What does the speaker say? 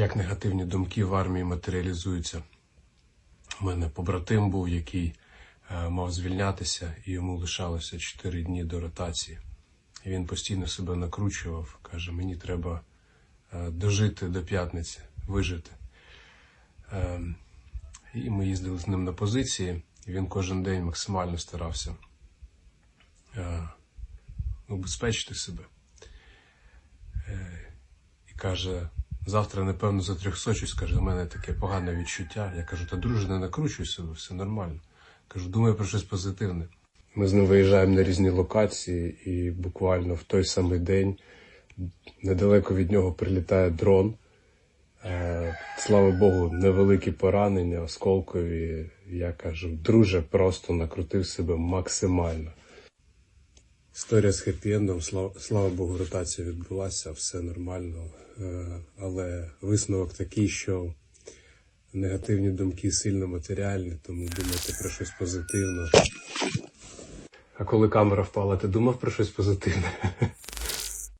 як негативні думки в армії матеріалізуються. У мене побратим був, який е, мав звільнятися, і йому лишалося 4 дні до ротації. І він постійно себе накручував, каже: мені треба е, дожити до п'ятниці, вижити. Е, і ми їздили з ним на позиції, і він кожен день максимально старався е, убезпечити себе. І каже, завтра, напевно, затрьохсочусь, каже, у мене таке погане відчуття. Я кажу, та друже, не накручуй себе, все нормально. Кажу, думаю про щось позитивне. Ми з ним виїжджаємо на різні локації, і буквально в той самий день недалеко від нього прилітає дрон. Е, Слава Богу, невеликі поранення, осколкові. Я кажу, друже, просто накрутив себе максимально. Історія з хеппі-ендом, слава, Богу, ротація відбулася, все нормально. Е, Але висновок такий, що негативні думки сильно матеріальні, тому думати про щось позитивне. А коли камера впала, ти думав про щось позитивне?